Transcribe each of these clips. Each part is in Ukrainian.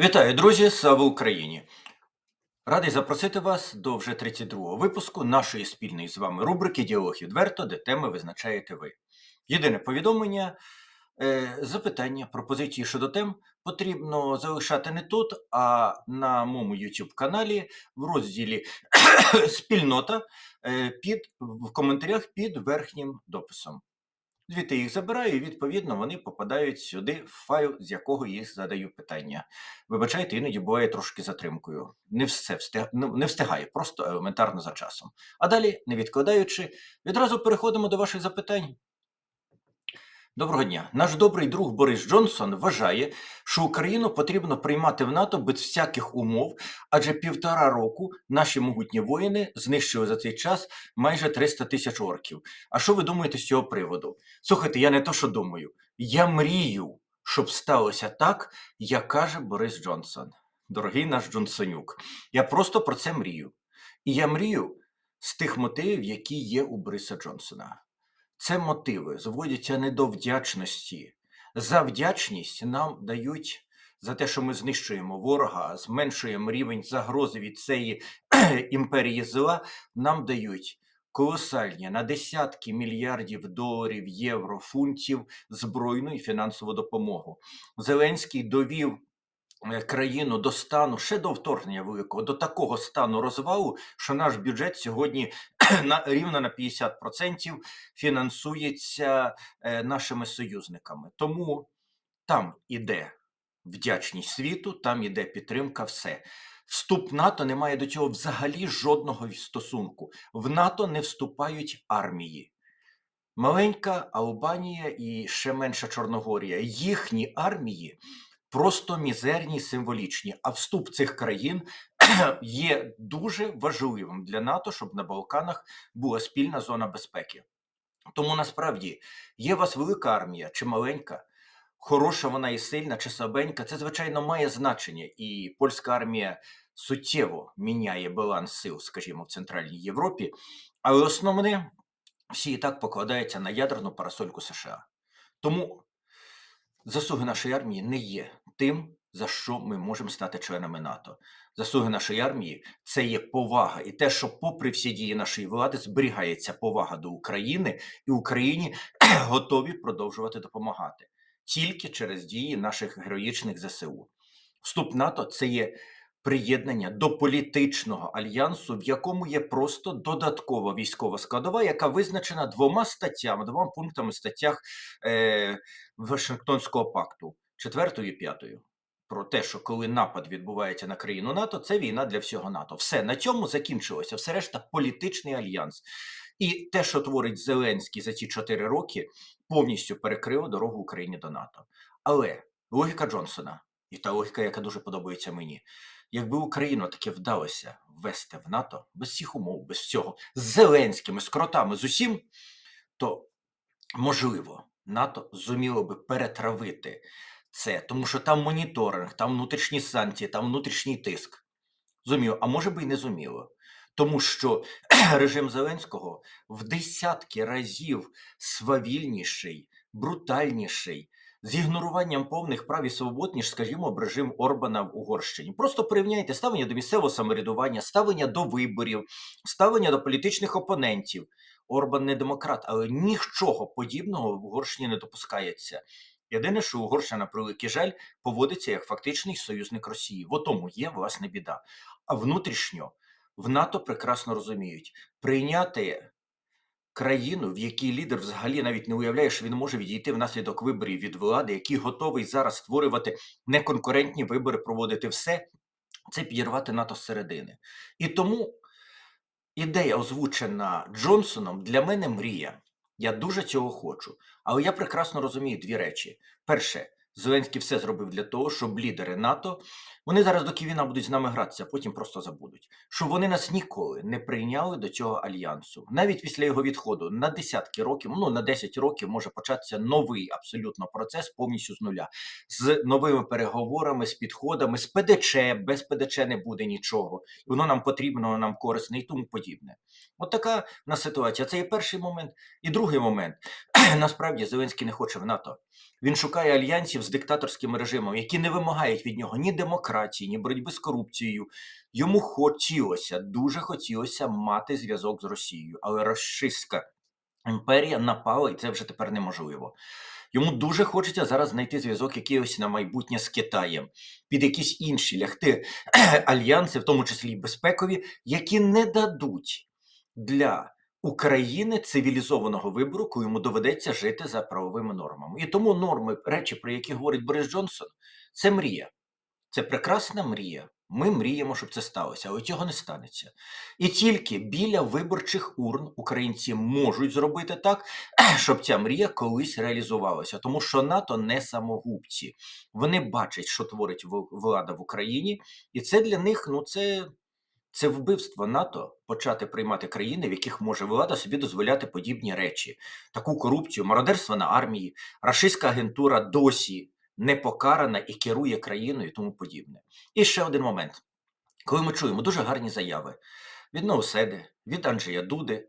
Вітаю, друзі! Слава Україні! Радий запросити вас до вже 32-го випуску нашої спільної з вами рубрики Діалог відверто, де теми визначаєте ви. Єдине повідомлення, е, запитання, пропозиції щодо тем потрібно залишати не тут, а на моєму YouTube каналі в розділі Спільнота е, під, в коментарях під верхнім дописом. Звідти їх забираю, і відповідно вони попадають сюди в файл, з якого їх задаю питання. Вибачайте, іноді буває трошки затримкою. Не все встиг... ну, не встигає, просто елементарно за часом. А далі, не відкладаючи, відразу переходимо до ваших запитань. Доброго дня. Наш добрий друг Борис Джонсон вважає, що Україну потрібно приймати в НАТО без всяких умов, адже півтора року наші могутні воїни знищили за цей час майже 300 тисяч орків. А що ви думаєте з цього приводу? Слухайте, я не то, що думаю. Я мрію, щоб сталося так, як каже Борис Джонсон. Дорогий наш Джонсонюк. Я просто про це мрію. І я мрію з тих мотивів, які є у Бориса Джонсона. Це мотиви зводяться не до вдячності. За вдячність нам дають за те, що ми знищуємо ворога, зменшуємо рівень загрози від цієї імперії зла, нам дають колосальні на десятки мільярдів доларів, євро, фунтів збройну і фінансову допомогу. Зеленський довів е, країну до стану ще до вторгнення великого, до такого стану розвалу, що наш бюджет сьогодні на рівно на 50% фінансується е, нашими союзниками. Тому там іде вдячність світу, там іде підтримка, все. Вступ НАТО не має до цього взагалі жодного стосунку. В НАТО не вступають армії. Маленька Албанія і ще менша Чорногорія. Їхні армії просто мізерні, символічні. А вступ цих країн є дуже важливим для НАТО, щоб на Балканах була спільна зона безпеки. Тому насправді є у вас велика армія чи маленька, хороша вона і сильна, чи слабенька, це звичайно має значення, і польська армія суттєво міняє баланс сил, скажімо, в Центральній Європі. Але основне всі і так покладаються на ядерну парасольку США. Тому заслуги нашої армії не є тим, за що ми можемо стати членами НАТО. Заслуги нашої армії це є повага, і те, що, попри всі дії нашої влади, зберігається повага до України, і Україні готові продовжувати допомагати тільки через дії наших героїчних ЗСУ. Вступ НАТО це є приєднання до політичного альянсу, в якому є просто додаткова військова складова, яка визначена двома статтями, двома пунктами статтях е, Вашингтонського пакту, четвертою і п'ятою. Про те, що коли напад відбувається на країну НАТО, це війна для всього НАТО. Все на цьому закінчилося. Все решта політичний альянс. І те, що творить Зеленський за ці чотири роки, повністю перекрило дорогу Україні до НАТО. Але логіка Джонсона, і та логіка, яка дуже подобається мені, якби Україну таке вдалося ввести в НАТО без всіх умов, без всього, з Зеленськими, з з усім, то можливо НАТО зуміло би перетравити це, тому що там моніторинг, там внутрішні санкції, там внутрішній тиск. Зуміло, а може би і не зуміло. Тому що режим Зеленського в десятки разів свавільніший, брутальніший, з ігноруванням повних прав і свобод, ніж, скажімо, режим Орбана в Угорщині. Просто порівняйте ставлення до місцевого самоврядування, ставлення до виборів, ставлення до політичних опонентів. Орбан не демократ, але нічого подібного в Угорщині не допускається. Єдине, що Угорщина, на превеликий жаль, поводиться як фактичний союзник Росії. В тому є власне біда. А внутрішньо в НАТО прекрасно розуміють прийняти країну, в якій лідер взагалі навіть не уявляє, що він може відійти внаслідок виборів від влади, який готовий зараз створювати неконкурентні вибори, проводити все, це підірвати НАТО зсередини. І тому ідея, озвучена Джонсоном, для мене мрія. Я дуже цього хочу. Але я прекрасно розумію дві речі: перше, Зеленський все зробив для того, щоб лідери НАТО вони зараз доки війна будуть з нами гратися, а потім просто забудуть. Щоб вони нас ніколи не прийняли до цього альянсу. Навіть після його відходу на десятки років, ну на 10 років може початися новий абсолютно процес повністю з нуля, з новими переговорами, з підходами, з ПДЧ, без ПДЧ не буде нічого. Воно нам потрібно, нам корисне і тому подібне. От така в ситуація. Це є перший момент. І другий момент. Насправді Зеленський не хоче в НАТО. Він шукає альянсів з диктаторським режимом, які не вимагають від нього ні демократії, ні боротьби з корупцією. Йому хотілося, дуже хотілося мати зв'язок з Росією, але російська імперія напала, і це вже тепер неможливо. Йому дуже хочеться зараз знайти зв'язок якийсь на майбутнє з Китаєм, під якісь інші лягти альянси, в тому числі й безпекові, які не дадуть для України цивілізованого вибору, коли йому доведеться жити за правовими нормами. І тому норми, речі, про які говорить Борис Джонсон, це мрія. Це прекрасна мрія. Ми мріємо, щоб це сталося, але цього не станеться. І тільки біля виборчих урн українці можуть зробити так, щоб ця мрія колись реалізувалася. Тому що НАТО не самогубці. Вони бачать, що творить влада в Україні, і це для них ну це, це вбивство НАТО почати приймати країни, в яких може влада собі дозволяти подібні речі, таку корупцію, мародерство на армії, рашистська агентура досі не покарана і керує країною і тому подібне. І ще один момент. Коли ми чуємо дуже гарні заяви від Ноуседи, від Анджея Дуди,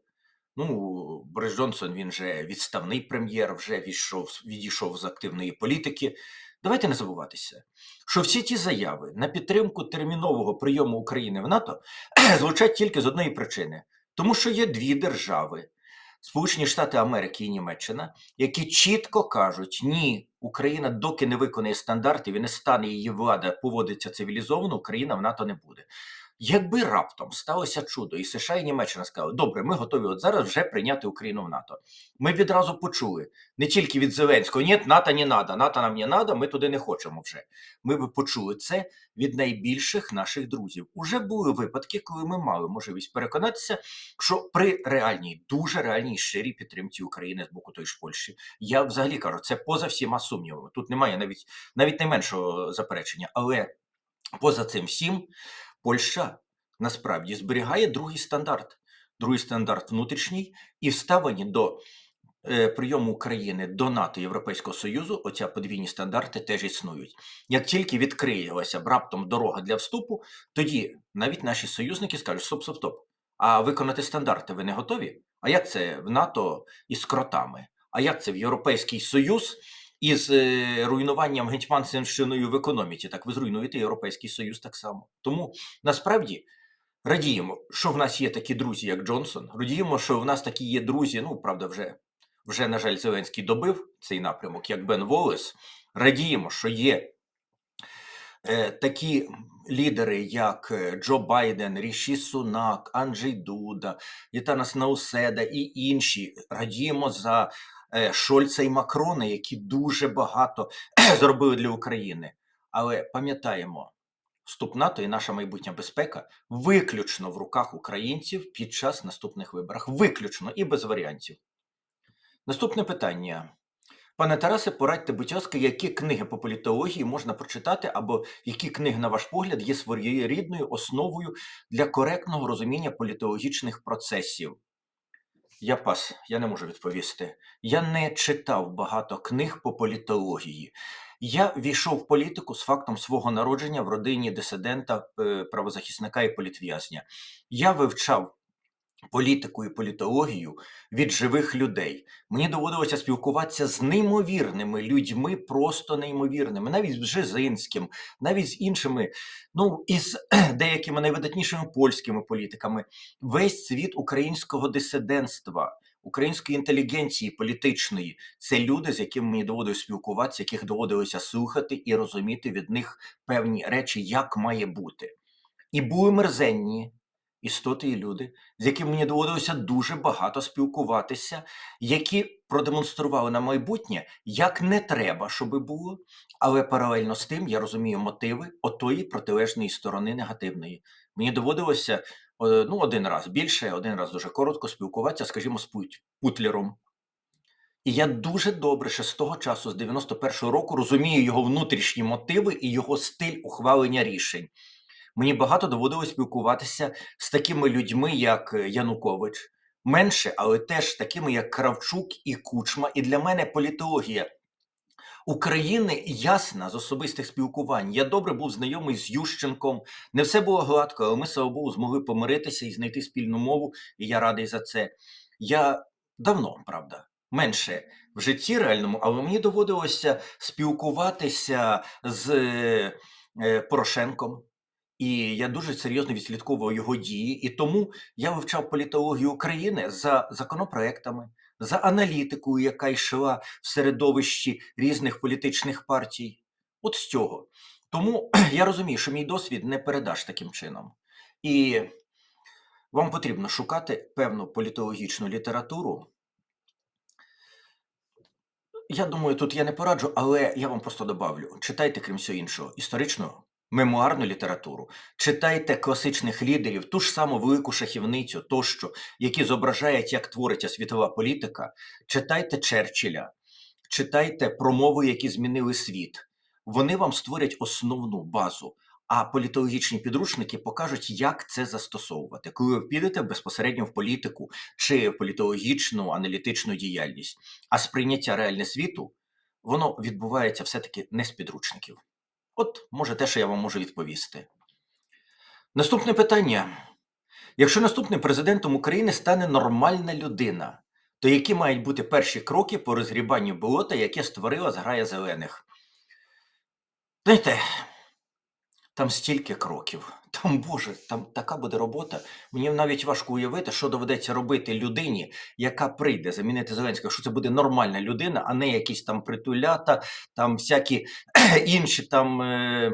ну, Борис Джонсон, він же відставний прем'єр, вже відійшов, відійшов з активної політики. Давайте не забуватися, що всі ті заяви на підтримку термінового прийому України в НАТО звучать тільки з одної причини: тому що є дві держави, Сполучені Штати Америки і Німеччина, які чітко кажуть: ні, Україна, доки не виконає стандартів і не стане її влада поводиться цивілізовано, Україна в НАТО не буде. Якби раптом сталося чудо, і США і Німеччина сказали, добре, ми готові от зараз вже прийняти Україну в НАТО. Ми відразу почули не тільки від Зеленського, ні, НАТО не надо, НАТО нам не надо, ми туди не хочемо вже. Ми б почули це від найбільших наших друзів. Уже були випадки, коли ми мали можливість переконатися, що при реальній, дуже реальній щирій підтримці України з боку тої ж Польщі, я взагалі кажу, це поза всіма сумнівами. Тут немає навіть навіть найменшого заперечення. Але поза цим всім, Польща насправді зберігає другий стандарт. Другий стандарт внутрішній і вставлені до е, прийому України до НАТО Європейського Союзу, оця подвійні стандарти теж існують. Як тільки відкриється раптом дорога для вступу, тоді навіть наші союзники скажуть: стоп, стоп, стоп. А виконати стандарти ви не готові? А як це в НАТО із кротами? А як це в Європейський Союз із е, руйнуванням гетьманщиною в економіці? Так ви зруйнуєте Європейський Союз так само. Тому насправді радіємо, що в нас є такі друзі, як Джонсон. Радіємо, що в нас такі є друзі. Ну правда, вже вже на жаль, Зеленський добив цей напрямок, як Бен Волес. Радіємо, що є е, такі лідери, як е, Джо Байден, Ріші Сунак, Анджей Дуда, Єтанас Науседа і інші. Радіємо за Шольца і Макрона, які дуже багато зробили для України. Але пам'ятаємо, вступ НАТО і наша майбутня безпека виключно в руках українців під час наступних виборів. Виключно і без варіантів. Наступне питання. Пане Тарасе, порадьте, будь ласка, які книги по політології можна прочитати, або які книги, на ваш погляд, є своєрідною основою для коректного розуміння політологічних процесів? Я пас, я не можу відповісти. Я не читав багато книг по політології. Я війшов в політику з фактом свого народження в родині дисидента, е, правозахисника і політв'язня. Я вивчав політику і політологію від живих людей. Мені доводилося спілкуватися з неймовірними людьми, просто неймовірними, навіть з Бжезинським, навіть з іншими, ну із деякими найвидатнішими польськими політиками. Весь світ українського дисидентства. Української інтелігенції політичної це люди, з якими мені доводилося спілкуватися, яких доводилося слухати і розуміти від них певні речі, як має бути. І були мерзенні істоти і люди, з якими мені доводилося дуже багато спілкуватися, які продемонстрували на майбутнє, як не треба, щоби було, але паралельно з тим я розумію мотиви отої протилежної сторони негативної. Мені доводилося ну, один раз більше, один раз дуже коротко спілкуватися, скажімо, з Пут- Путлером. І я дуже добре ще з того часу, з 91-го року, розумію його внутрішні мотиви і його стиль ухвалення рішень. Мені багато доводилось спілкуватися з такими людьми, як е, Янукович, менше, але теж такими, як Кравчук і Кучма. І для мене політологія України ясна з особистих спілкувань. Я добре був знайомий з Ющенком. Не все було гладко, але ми, слава Богу, змогли помиритися і знайти спільну мову, і я радий за це. Я давно, правда, менше в житті реальному, але мені доводилося спілкуватися з е, Порошенком. І я дуже серйозно відслідковував його дії, і тому я вивчав політологію України за законопроектами, за аналітикою, яка йшла в середовищі різних політичних партій. От з цього. Тому я розумію, що мій досвід не передаш таким чином. І вам потрібно шукати певну політологічну літературу. Я думаю, тут я не пораджу, але я вам просто добавлю: читайте, крім всього іншого, історичну мемуарну літературу, читайте класичних лідерів, ту ж саму велику шахівницю, тощо, які зображають, як твориться світова політика. Читайте Черчилля, читайте промови, які змінили світ. Вони вам створять основну базу. А політологічні підручники покажуть, як це застосовувати, коли ви підете безпосередньо в політику чи в політологічну аналітичну діяльність. А сприйняття реальне світу воно відбувається все-таки не з підручників. От, може, те, що я вам можу відповісти. Наступне питання: якщо наступним президентом України стане нормальна людина, то які мають бути перші кроки по розгрібанню болота, яке створила зграя зелених? Знаєте, там стільки кроків. Там, Боже, там така буде робота. Мені навіть важко уявити, що доведеться робити людині, яка прийде замінити Зеленського, що це буде нормальна людина, а не якісь там притулята, там всякі інші там е,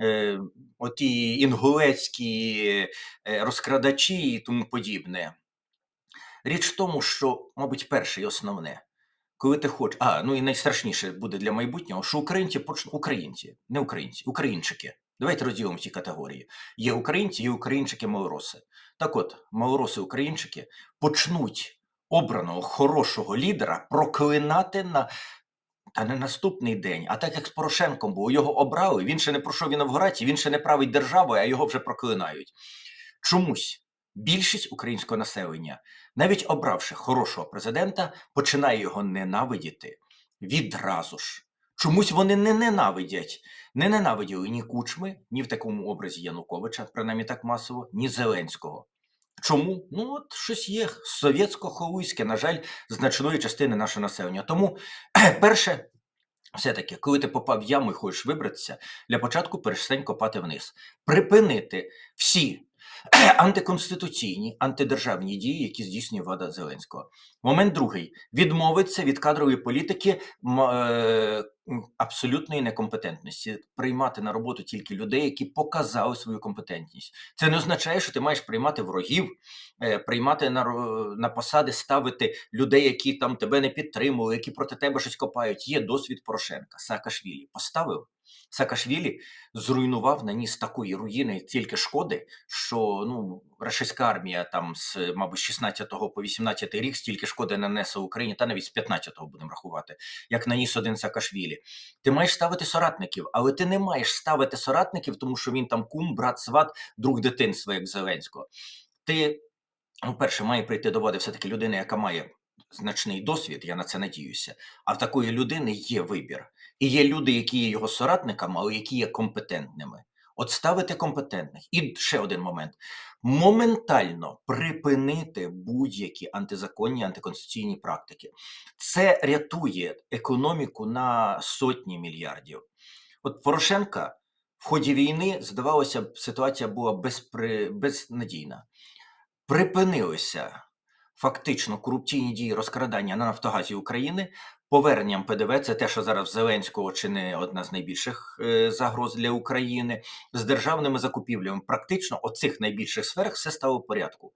е, оті інгулецькі е, розкрадачі і тому подібне. Річ в тому, що, мабуть, перше і основне, коли ти хочеш. А, ну і найстрашніше буде для майбутнього, що українці почнуть українці, не українці, українчики. Давайте розділимо ці категорії. Є українці, є українчики, малороси. Так от, малороси, українчики почнуть обраного хорошого лідера проклинати на. Та не наступний день, а так як з Порошенком було, його обрали, він ще не пройшов інавгурації, він ще не править державою, а його вже проклинають. Чомусь більшість українського населення, навіть обравши хорошого президента, починає його ненавидіти відразу ж. Чомусь вони не ненавидять, не ненавиділи ні Кучми, ні в такому образі Януковича, принаймні так масово, ні Зеленського. Чому? Ну, от щось є совєтсько-холуйське, на жаль, значної частини нашого населення. Тому, перше, все-таки, коли ти попав в яму і хочеш вибратися, для початку перестань копати вниз. Припинити всі антиконституційні, антидержавні дії, які здійснює влада Зеленського. Момент другий відмовиться від кадрової політики е, абсолютної некомпетентності, приймати на роботу тільки людей, які показали свою компетентність. Це не означає, що ти маєш приймати ворогів, е, приймати на, на посади, ставити людей, які там тебе не підтримували, які проти тебе щось копають. Є досвід Порошенка, Саакашвілі. Поставив. Саакашвілі зруйнував, наніс такої руїни тільки шкоди, що ну рашистська армія там з, мабуть, з 16 по 18 рік стільки шкоди нанесла Україні, та навіть з 15-го будемо рахувати, як наніс один Саакашвілі. Ти маєш ставити соратників, але ти не маєш ставити соратників, тому що він там кум, брат, сват, друг дитинства, як Зеленського. Ти, ну, перше, має прийти до влади все-таки людина, яка має значний досвід, я на це надіюся. А в такої людини є вибір. І є люди, які є його соратниками, але які є компетентними. От ставити компетентних. І ще один момент: моментально припинити будь-які антизаконні, антиконституційні практики. Це рятує економіку на сотні мільярдів. От Порошенка в ході війни, здавалося б, ситуація була безпри... безнадійна. Припинилися фактично корупційні дії розкрадання на Нафтогазі України. Поверненням ПДВ це те, що зараз Зеленського чи не одна з найбільших е, загроз для України з державними закупівлями. Практично оцих найбільших сферах все стало в порядку.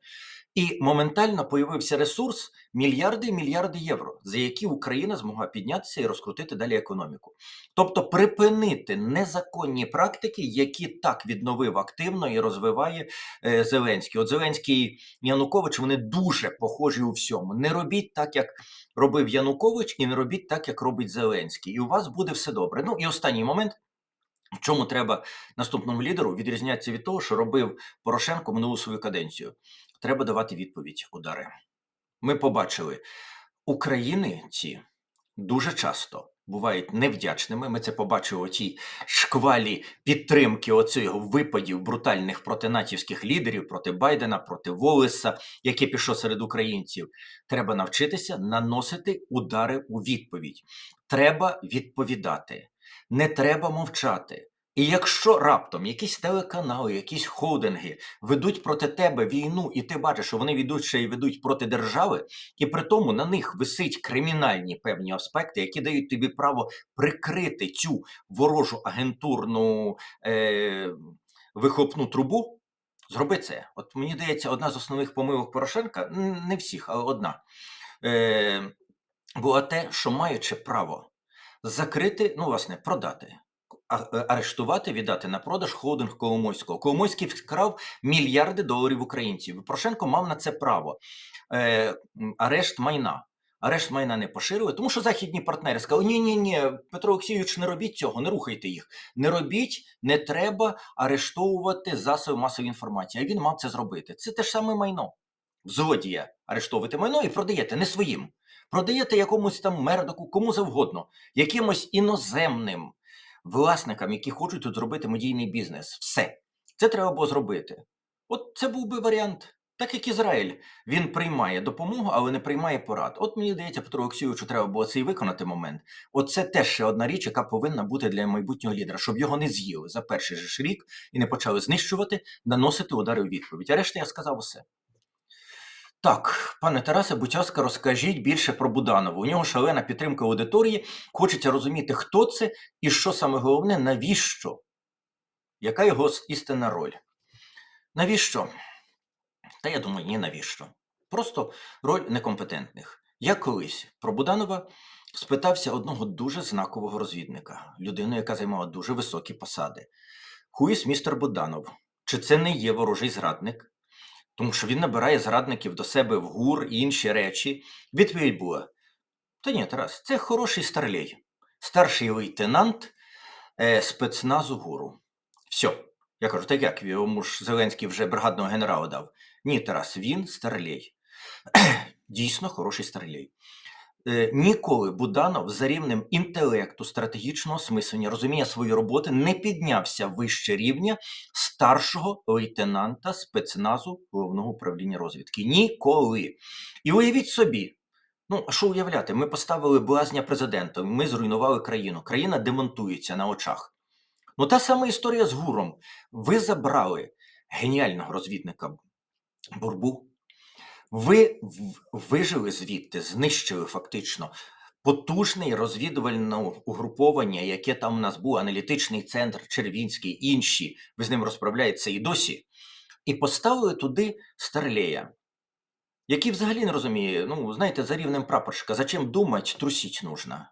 І моментально появився ресурс мільярди і мільярди євро, за які Україна змогла піднятися і розкрутити далі економіку. Тобто припинити незаконні практики, які так відновив активно і розвиває е, Зеленський. От Зеленський і Янукович вони дуже похожі у всьому. Не робіть так, як робив Янукович, і не робіть так, як робить Зеленський. І у вас буде все добре. Ну і останній момент. В чому треба наступному лідеру відрізнятися від того, що робив Порошенко минулу свою каденцію? Треба давати відповідь удари. Ми побачили, українці дуже часто бувають невдячними. Ми це побачили у цій шквалі підтримки оцих випадів брутальних проти натівських лідерів, проти Байдена, проти Волеса, яке пішло серед українців. Треба навчитися наносити удари у відповідь. Треба відповідати, не треба мовчати. І якщо раптом якісь телеканали, якісь холдинги ведуть проти тебе війну, і ти бачиш, що вони ведуть ще й ведуть проти держави, і при тому на них висить кримінальні певні аспекти, які дають тобі право прикрити цю ворожу агентурну е, вихлопну трубу, зроби це. От мені здається, одна з основних помилок Порошенка, не всіх, але одна, е, була те, що маючи право закрити, ну, власне, продати. е, Арештувати, віддати на продаж холдинг Коломойського. Коломойський вкрав мільярди доларів українців. Порошенко мав на це право. Е, арешт майна. Арешт майна не поширили, тому що західні партнери сказали: ні, ні, ні, Петро Олексійович, не робіть цього, не рухайте їх. Не робіть, не треба арештовувати засоби масової інформації. А він мав це зробити. Це те ж саме майно. Злодія арештовуєте майно і продаєте не своїм. Продаєте якомусь там мердоку, кому завгодно, якимось іноземним власникам, які хочуть тут зробити медійний бізнес. Все. Це треба було зробити. От це був би варіант. Так як Ізраїль, він приймає допомогу, але не приймає порад. От мені здається, Петру Олексійовичу треба було цей виконати момент. От це теж ще одна річ, яка повинна бути для майбутнього лідера, щоб його не з'їли за перший же ж рік і не почали знищувати, наносити удари у відповідь. А решта я сказав усе. Так, пане Тарасе, будь ласка, розкажіть більше про Буданову. У нього шалена підтримка аудиторії. Хочеться розуміти, хто це і що саме головне, навіщо? Яка його істинна роль? Навіщо? Та я думаю, ні, навіщо. Просто роль некомпетентних. Я колись про Буданова спитався одного дуже знакового розвідника, людину, яка займала дуже високі посади. Хуїс містер Буданов. Чи це не є ворожий зрадник? Тому що він набирає зрадників до себе в гур і інші речі. Відповідь була: Та ні, Тарас, це хороший старлей, старший лейтенант е, спецназу гуру. Все. Я кажу, так як йому ж Зеленський вже бригадного генерала дав. Ні, Тарас, він старлей. Дійсно хороший старлей. Е, Ніколи Буданов за рівнем інтелекту, стратегічного смислення, розуміння своєї роботи не піднявся вище рівня старшого лейтенанта спецназу головного управління розвідки. Ніколи. І уявіть собі. Ну, а що уявляти? Ми поставили блазня президента, ми зруйнували країну. Країна демонтується на очах. Ну, та сама історія з гуром. Ви забрали геніального розвідника Бурбу. Ви вижили звідти, знищили фактично потужне розвідувальне угруповання, яке там у нас був, аналітичний центр, Червінський, інші. Ви з ним розправляєтеся і досі. І поставили туди Старлея, який взагалі не розуміє, ну, знаєте, за рівнем прапорщика, зачем думать, трусіть нужно.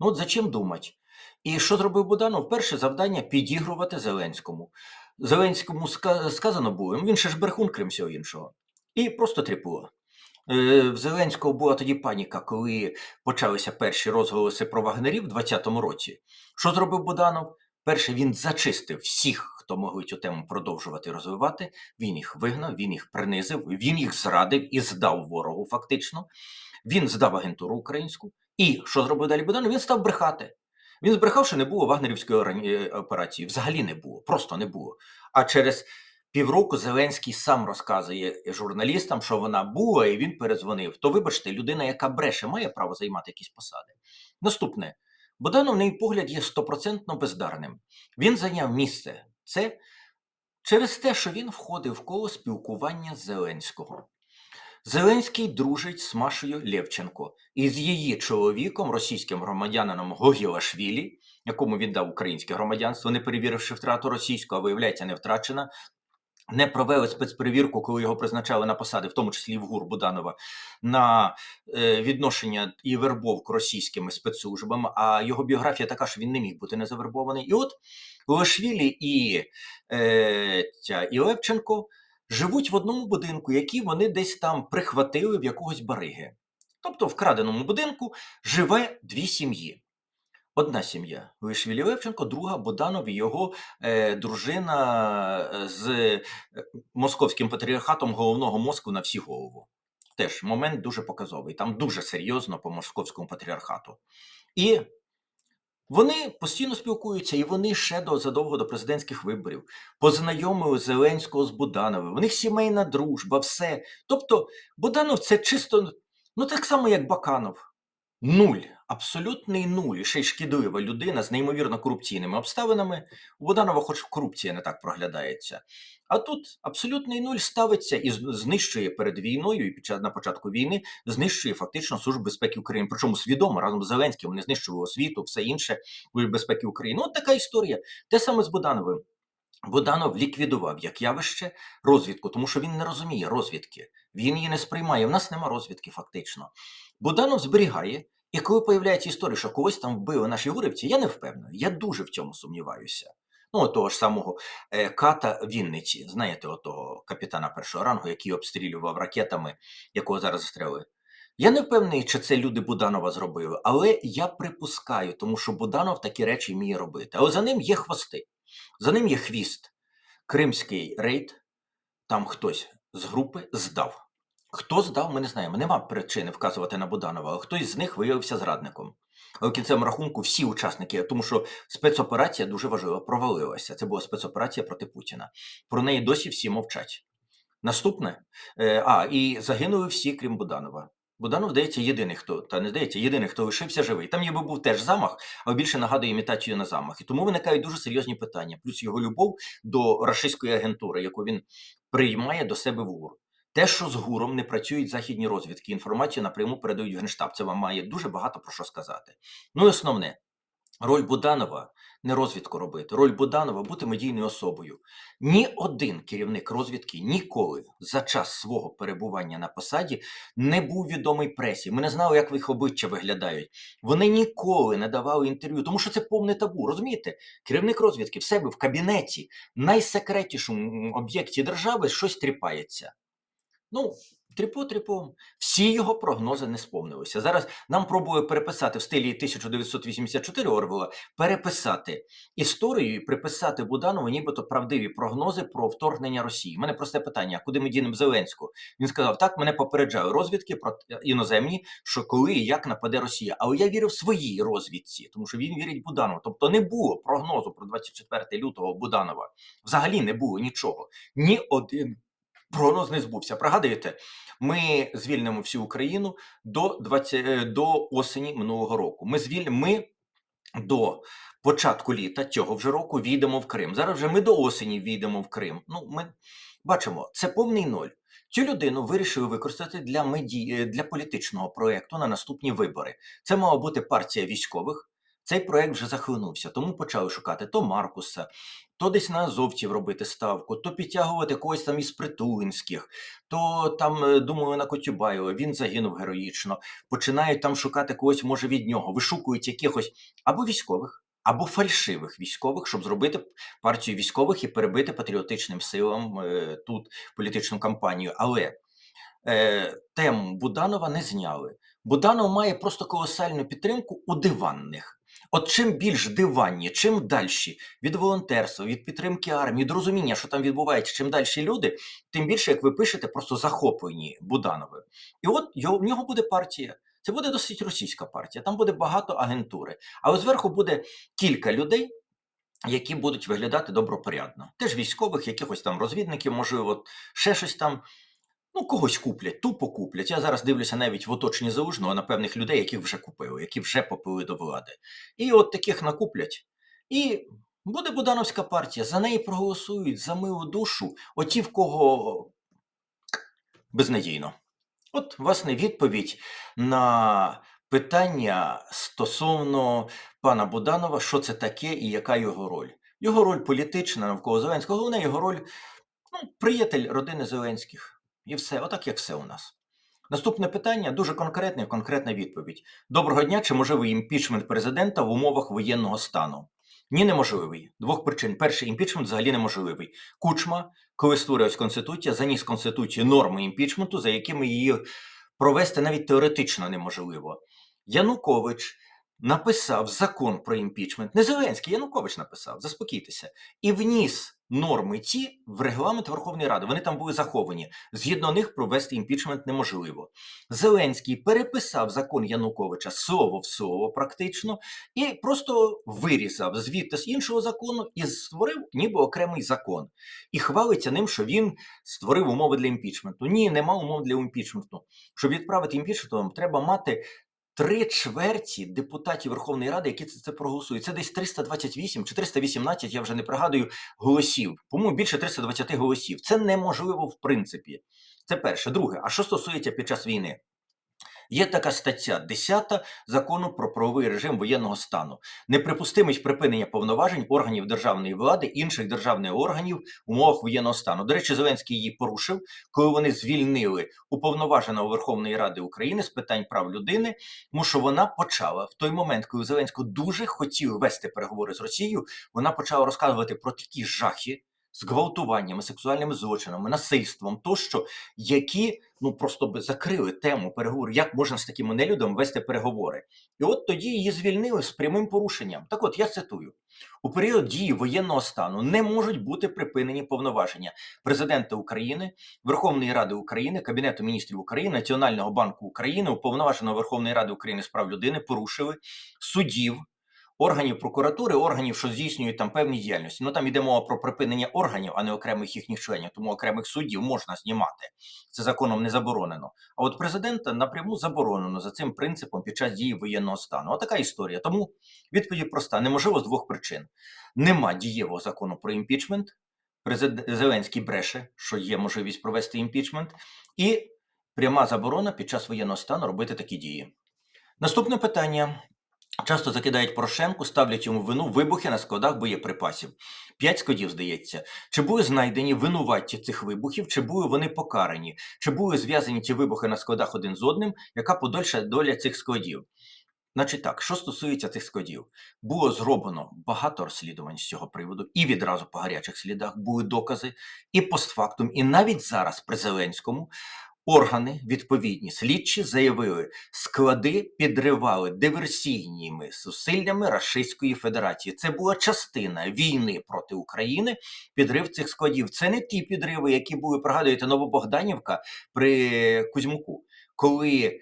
Ну от зачем думать? І що зробив Буданов? Перше завдання підігрувати Зеленському. Зеленському сказано було, він ще ж брехун, крім всього іншого. І просто тріпуло. Е, В Зеленського була тоді паніка, коли почалися перші розголоси про вагнерів у 2020 році. Що зробив Буданов? Перше, він зачистив всіх, хто могли цю тему продовжувати розвивати. Він їх вигнав, він їх принизив, він їх зрадив і здав ворогу, фактично. Він здав агентуру українську. І що зробив далі Буданов? Він став брехати. Він збрехав, що не було вагнерівської е, операції. Взагалі не було, просто не було. А через півроку Зеленський сам розказує журналістам, що вона була, і він перезвонив. То вибачте, людина, яка бреше, має право займати якісь посади. Наступне. Буданов, на мій погляд, є стопроцентно бездарним. Він зайняв місце. Це через те, що він входив в коло спілкування Зеленського. Зеленський дружить з Машею Левченко і з її чоловіком, російським громадянином Гогілашвілі, якому віддав українське громадянство, не перевіривши втрату російського, а виявляється, не втрачена. Не провели спецперевірку, коли його призначали на посади, в тому числі в ГУР Буданова, на е, відношення і вербовку російськими спецслужбами. А його біографія така, що він не міг бути незавербований. І от Лешвілі і, е, ця, і Левченко живуть в одному будинку, який вони десь там прихватили в якогось бариги. Тобто в краденому будинку живе дві сім'ї. Одна сім'я Лишвілі Левченко, друга Боданов і його е, дружина е, з е, московським патріархатом головного мозку на всі голову. Теж момент дуже показовий. Там дуже серйозно по московському патріархату. І Вони постійно спілкуються, і вони ще до задовго до президентських виборів познайомили Зеленського з Будановим. У них сімейна дружба, все. Тобто, Буданов це чисто ну так само, як Баканов. Нуль, абсолютний нуль. І ще й шкідлива людина з неймовірно корупційними обставинами. У Буданова, хоч корупція не так проглядається. А тут абсолютний нуль ставиться і знищує перед війною і під час на початку війни знищує фактично Службу безпеки України. Причому свідомо разом з Зеленським вони знищували освіту, все інше безпеки України. От така історія. Те саме з Будановим. Буданов ліквідував як явище розвідку, тому що він не розуміє розвідки. Він її не сприймає. У нас нема розвідки, фактично. Буданов зберігає, і коли появляється історія, що когось там вбили наші гурівці, я не впевнений. Я дуже в цьому сумніваюся. Ну, того ж самого е, ката Вінниці, знаєте, отого капітана першого рангу, який обстрілював ракетами, якого зараз застрелили. Я не впевнений, чи це люди Буданова зробили, але я припускаю, тому що Буданов такі речі вміє робити. Але за ним є хвости, за ним є хвіст. Кримський рейд, там хтось з групи здав. Хто здав, ми не знаємо. Нема причини вказувати на Буданова, хтось з них виявився зрадником. Але в кінцевому рахунку всі учасники, тому що спецоперація дуже важлива, провалилася. Це була спецоперація проти Путіна. Про неї досі всі мовчать. Наступне, е, а, і загинули всі, крім Буданова. Буданов, здається, єдиний хто, та не здається, єдиний, хто лишився живий. Там ніби був теж замах, але більше нагадує імітацію на замах. І тому виникають дуже серйозні питання. Плюс його любов до рашистської агентури, яку він приймає до себе в ГУР. Те, що з ГУРом не працюють західні розвідки, інформацію напряму передають в Генштаб. Це вам має дуже багато про що сказати. Ну і основне, роль Буданова не розвідку робити. Роль Буданова бути медійною особою. Ні один керівник розвідки ніколи за час свого перебування на посаді не був відомий пресі. Ми не знали, як їх обличчя виглядають. Вони ніколи не давали інтерв'ю, тому що це повне табу. Розумієте? Керівник розвідки в себе в кабінеті, найсекретнішому об'єкті держави щось тріпається. Ну, тріпо тріпом. Всі його прогнози не сповнилися. Зараз нам пробує переписати в стилі 1984 Орвела, переписати історію і приписати Буданову нібито правдиві прогнози про вторгнення Росії. У мене просте питання: куди ми дінемо Зеленського? Він сказав: так, мене попереджали розвідки про іноземні, що коли і як нападе Росія. Але я вірив своїй розвідці, тому що він вірить Буданову. Тобто не було прогнозу про 24 лютого Буданова. Взагалі не було нічого. Ні один прогноз не збувся. Пригадуєте, ми звільнимо всю Україну до 20, е, до осені минулого року. Ми звіль... ми до початку літа цього вже року війдемо в Крим. Зараз вже ми до осені війдемо в Крим. Ну, ми бачимо, це повний ноль. Цю людину вирішили використати для меді... е, для політичного проєкту на наступні вибори. Це мала бути партія військових. Цей проект вже захлинувся, тому почали шукати то Маркуса, то десь на азовців робити ставку, то підтягувати когось там із притулинських, то там е, думали на Котюбаєва, він загинув героїчно. Починають там шукати когось, може, від нього, вишукують якихось або військових, або фальшивих військових, щоб зробити партію військових і перебити патріотичним силам е, тут політичну кампанію. Але е, тему Буданова не зняли. Буданов має просто колосальну підтримку у диванних. От чим більш диванні, чим далі від волонтерства, від підтримки армії, від розуміння, що там відбувається, чим далі люди, тим більше, як ви пишете, просто захоплені Будановим. І от його, в нього буде партія. Це буде досить російська партія, там буде багато агентури. Але зверху буде кілька людей, які будуть виглядати добропорядно. Теж військових, якихось там розвідників, можливо, ще щось там. Ну, когось куплять, тупо куплять. Я зараз дивлюся навіть в оточенні залужного на певних людей, яких вже купили, які вже попили до влади. І от таких накуплять. І буде Будановська партія, за неї проголосують за милу душу, оті, в кого безнадійно. От, власне, відповідь на питання стосовно пана Буданова, що це таке і яка його роль. Його роль політична навколо Зеленського, головне його роль ну, приятель родини Зеленських. І все, отак як все у нас. Наступне питання дуже конкретне, конкретна відповідь. Доброго дня, чи можливий імпічмент президента в умовах воєнного стану? Ні, неможливий. Двох причин. Перший імпічмент взагалі неможливий. Кучма, коли створювалась Конституція, заніс Конституцію норми імпічменту, за якими її провести навіть теоретично неможливо. Янукович написав закон про імпічмент. Не Зеленський, Янукович написав, заспокійтеся, і вніс норми ті в регламент Верховної Ради. Вони там були заховані. Згідно них провести імпічмент неможливо. Зеленський переписав закон Януковича слово в слово, практично, і просто вирізав звідти з іншого закону і створив ніби окремий закон. І хвалиться ним, що він створив умови для імпічменту. Ні, нема умов для імпічменту. Щоб відправити імпічмент, треба мати три чверті депутатів Верховної Ради, які це, це проголосують. Це десь 328 чи 318, я вже не пригадую, голосів. По-моєму, більше 320 голосів. Це неможливо в принципі. Це перше. Друге, а що стосується під час війни? Є така стаття 10 закону про правовий режим воєнного стану. Неприпустимість припинення повноважень органів державної влади, інших державних органів в умовах воєнного стану. До речі, Зеленський її порушив, коли вони звільнили уповноваженого Верховної Ради України з питань прав людини, тому що вона почала в той момент, коли Зеленський дуже хотів вести переговори з Росією, вона почала розказувати про такі жахи. З гвалтуваннями, сексуальними злочинами, насильством тощо, які ну просто би закрили тему переговорів, як можна з такими нелюдом вести переговори. І от тоді її звільнили з прямим порушенням. Так от я цитую: у період дії воєнного стану не можуть бути припинені повноваження президента України, Верховної Ради України, Кабінету міністрів України, Національного банку України, уповноваженого Верховної Ради України з прав людини порушили судів. Органів прокуратури, органів, що здійснюють там певні діяльності. Ну там йде мова про припинення органів, а не окремих їхніх членів, тому окремих суддів можна знімати. Це законом не заборонено. А от президента напряму заборонено за цим принципом під час дії воєнного стану. Отака історія. Тому відповідь проста: неможливо з двох причин: нема дієвого закону про імпічмент. Президент Зеленський бреше, що є можливість провести імпічмент, і пряма заборона під час воєнного стану робити такі дії. Наступне питання. Часто закидають Порошенку, ставлять йому вину вибухи на складах боєприпасів. П'ять складів, здається. Чи були знайдені винуватці цих вибухів, чи були вони покарані, чи були зв'язані ті вибухи на складах один з одним, яка подальша доля цих складів? Значить так, що стосується цих складів, було зроблено багато розслідувань з цього приводу, і відразу по гарячих слідах були докази, і постфактум, і навіть зараз при Зеленському Органи відповідні слідчі заявили, склади підривали диверсійними зусиллями Рашистської Федерації. Це була частина війни проти України. Підрив цих складів. Це не ті підриви, які були пригадуєте Новобогданівка при Кузьмуку, коли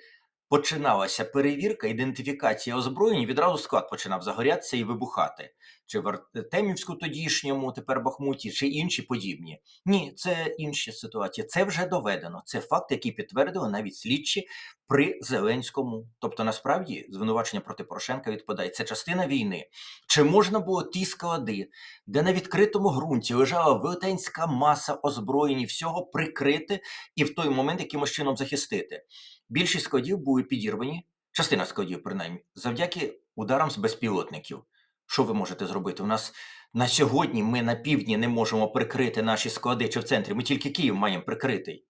починалася перевірка, ідентифікація озброєнь, відразу склад починав загорятися і вибухати. Чи в Артемівську тодішньому, тепер Бахмуті, чи інші подібні. Ні, це інші ситуації. Це вже доведено. Це факт, який підтвердили навіть слідчі при Зеленському. Тобто, насправді, звинувачення проти Порошенка відпадає. Це частина війни. Чи можна було ті склади, де на відкритому ґрунті лежала велетенська маса озброєнь всього прикрити і в той момент якимось чином захистити? Більшість складів були підірвані, частина складів, принаймні, завдяки ударам з безпілотників. Що ви можете зробити? У нас на сьогодні ми на півдні не можемо прикрити наші склади чи в центрі. Ми тільки Київ маємо прикритий.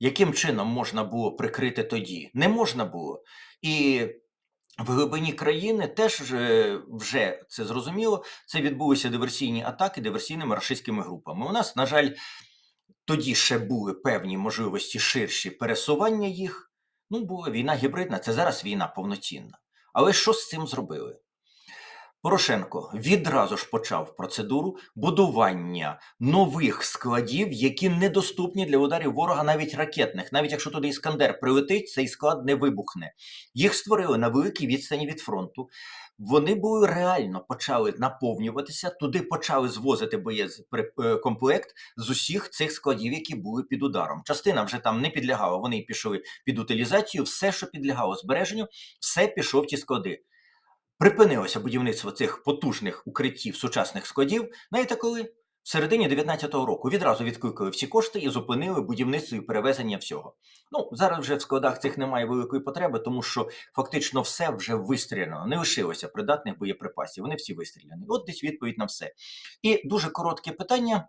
Яким чином можна було прикрити тоді? Не можна було. І в глибині країни теж вже, вже це зрозуміло. Це відбулися диверсійні атаки диверсійними рашистськими групами. У нас, на жаль, тоді ще були певні можливості ширші пересування їх. Ну, була війна гібридна, це зараз війна повноцінна. Але що з цим зробили? Порошенко відразу ж почав процедуру будування нових складів, які недоступні для ударів ворога, навіть ракетних. Навіть якщо туди іскандер прилетить, цей склад не вибухне. Їх створили на великій відстані від фронту. Вони були реально почали наповнюватися. Туди почали звозити боєкомплект з усіх цих складів, які були під ударом. Частина вже там не підлягала. Вони пішли під утилізацію. Все, що підлягало збереженню, все пішов в ті склади. Припинилося будівництво цих потужних укриттів сучасних складів, знаєте коли? В середині 19-го року відразу відкликали всі кошти і зупинили будівництво і перевезення всього. Ну, зараз вже в складах цих немає великої потреби, тому що фактично все вже вистріляно, не лишилося придатних боєприпасів. Вони всі вистріляні. От десь відповідь на все. І дуже коротке питання.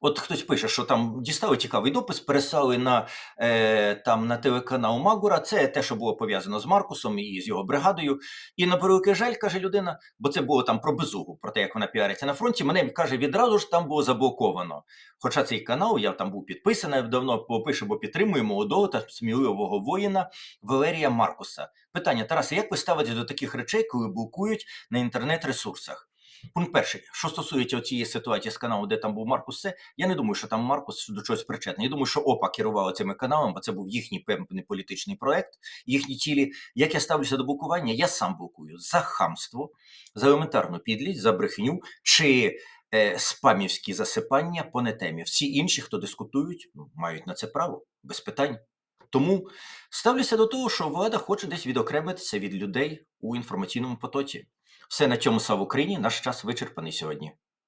От хтось пише, що там дістали цікавий допис, переслали на, е, там, на телеканал Магура. Це те, що було пов'язано з Маркусом і з його бригадою. І на превеликий жаль, каже людина, бо це було там про безугу, про те, як вона піариться на фронті. Мене каже, відразу ж там було заблоковано. Хоча цей канал, я там був підписаний давно, пише, бо підтримує молодого та сміливого воїна Валерія Маркуса. Питання, Тарасе, як ви ставитесь до таких речей, коли блокують на інтернет-ресурсах? Пункт перший, що стосується цієї ситуації з каналу, де там був Маркус, це я не думаю, що там Маркус до чогось причетний. Я думаю, що ОПА керувала цими каналами, бо це був їхній певний політичний проект, їхні цілі. Як я ставлюся до блокування, я сам блокую за хамство, за елементарну підлість, за брехню чи е, спамівські засипання по нетемі. Всі інші, хто дискутують, ну, мають на це право, без питань. Тому ставлюся до того, що влада хоче десь відокремитися від людей у інформаційному потоці. Все на цьому слава Україні. Наш час вичерпаний сьогодні.